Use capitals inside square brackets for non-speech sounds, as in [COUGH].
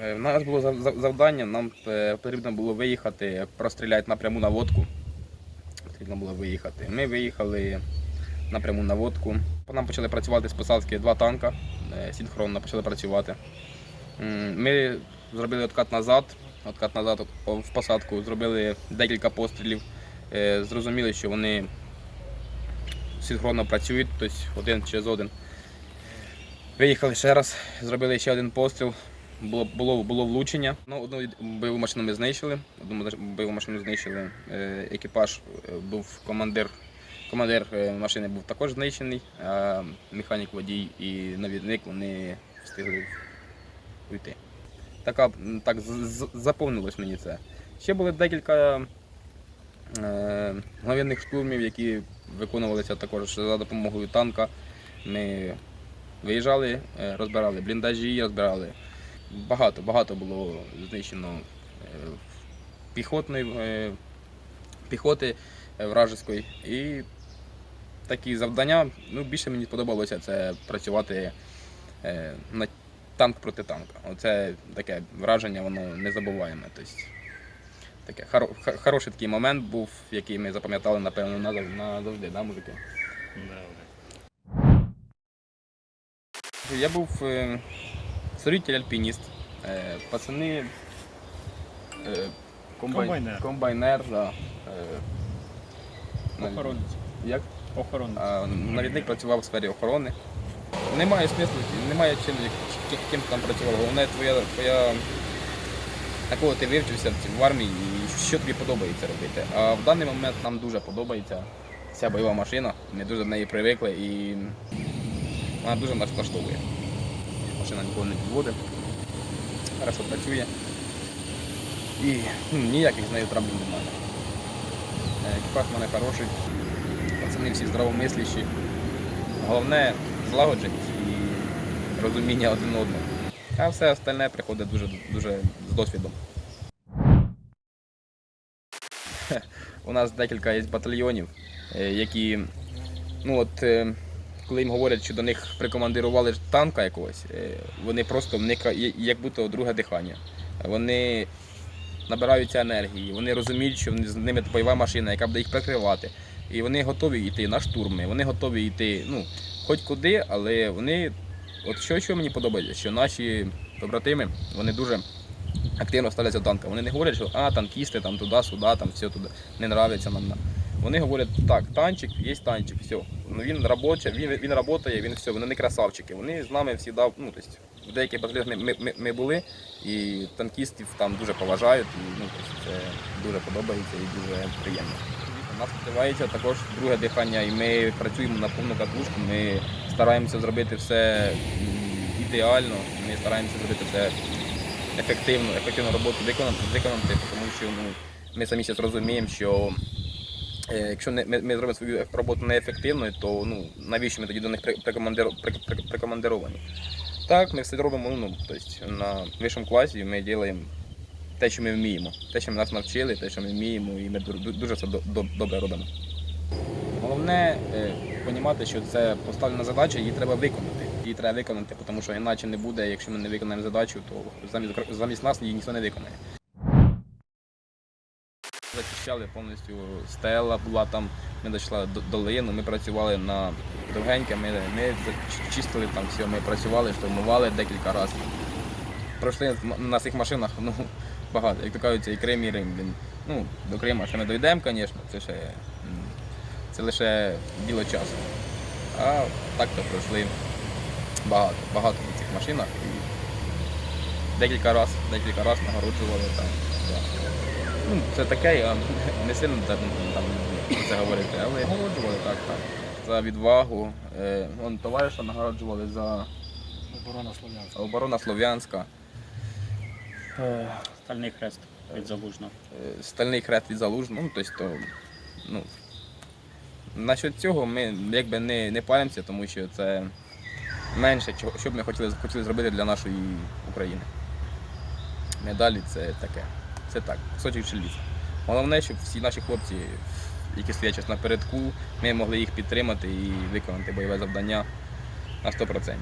Е, У нас було зав- зав- завдання, нам е, потрібно було виїхати, простріляти напряму наводку. Потрібно було виїхати. Ми виїхали напряму наводку. По нам почали працювати з посадки два танка, е, синхронно почали працювати. Ми зробили откат назад, откат назад в посадку, зробили декілька пострілів. Е, Зрозуміли, що вони синхронно працюють, тобто один через один. Виїхали ще раз, зробили ще один постріл. Було, було, було влучення. Ну, одну бойову машину ми знищили. Одну бойову машину знищили. Е, Екіпаж е, був командир. Командир е, машини був також знищений, а механік, водій і навідник вони встигли уйти. Так з- заповнилось мені це. Ще були декілька е, мгновенних штурмів, які виконувалися також за допомогою танка. Ми виїжджали, розбирали бліндажі, розбирали. Багато, багато було знищено е, піхотної, е, піхоти е, вражеської. І такі завдання, ну, більше мені сподобалося це працювати на танк проти танка. Оце таке враження, воно незабуваєме. Тобто, таке хоро- хо- хороший такий момент був, який ми запам'ятали, напевно, назав- назавжди, да, мужики? Я був строитель альпініст. Е, пацани. Е, комбай- Комбайнер. Комбайнер, да. Е, навіть- Охоронець. Як? Охоронець. А, навідник працював в сфері охорони. Немає смислу, немає чим, ким, ким ти там працював. Головне твоя, твоя на кого ти вивчився в армії і що тобі подобається робити. А в даний момент нам дуже подобається ця бойова машина. Ми дуже до неї привикли і вона дуже нас влаштовує. Машина ніколи підводить, хорошо працює. І ну, ніяких з нею проблем немає. Е, Екіпаж в мене хороший, пацани всі здравомисліші. Головне злагодженість і розуміння один одного. А все остальне приходить дуже, дуже з досвідом. У нас декілька є батальйонів, е, які, ну от, е, коли їм говорять, що до них прикомандирували танка якогось, е, вони просто як будто друге дихання. Вони набираються енергії, вони розуміють, що з ними бойова машина, яка буде їх прикривати. І вони готові йти на штурми, вони готові йти, ну, хоч куди, але вони. От що, що мені подобається, що наші побратими, вони дуже активно ставляться до танка. Вони не говорять, що а, танкісти там туди-сюди, там все туди не нравиться нам. Вони говорять, так, танчик, є танчик, все. Ну він робочий, він, він працює, він все, вони не красавчики. Вони з нами всі дав, ну, тобто, в деяких батальйонах ми, ми, ми були, і танкістів там дуже поважають, і ну, тобто, це дуже подобається і дуже приємно. У нас відкривається також друге дихання, і ми працюємо на повну катушку. Ми стараємося зробити все ідеально, ми стараємося зробити все ефективно, ефективну роботу виконати, виконати тому що ну, ми самі зараз розуміємо, що якщо не, ми, ми зробимо свою роботу неефективною, то ну, навіщо ми тоді до них прикомандировані? Так, ми все робимо ну, тобто, на вищому класі, ми робимо те, що ми вміємо, те, що ми нас навчили, те, що ми вміємо, і ми ду- ду- дуже все до- до- добре робимо. Головне розуміти, що це поставлена задача, її треба виконати. Її треба виконати, тому що іначе не буде, якщо ми не виконаємо задачу, то замість нас її ніхто не виконає. Зачищали повністю стела була там, ми дійшли до долину, ми працювали на довгеньке, ми, ми чистили там все, ми працювали, штурмували декілька разів. Пройшли на цих машинах ну, [LAUGHS] багато. Як то кажуть, і Крим, і Рим. Він, ну, до Крима ще не дійдемо, звісно, це ще це лише діло часу. А так то пройшли багато, багато на цих машинах і декілька разів, декілька разів нагороджували там. да. Ну, це таке, я не сильно там, там про це говорити, але нагороджували так, так. За відвагу. Е, вон, товариша нагороджували за Оборона Слов'янська. оборона Слов'янська. Е, Стальний хрест від Залужного. е, Стальний хрест від Залужного. Ну, тобто, то, ну, насчет цього ми якби не, не паримося, тому що це менше, чого- що б ми хотіли, хотіли зробити для нашої України. Медалі це таке. Це так, кусочок челіса. Головне, щоб всі наші хлопці, які стоять зараз напередку, ми могли їх підтримати і виконати бойове завдання на 100%.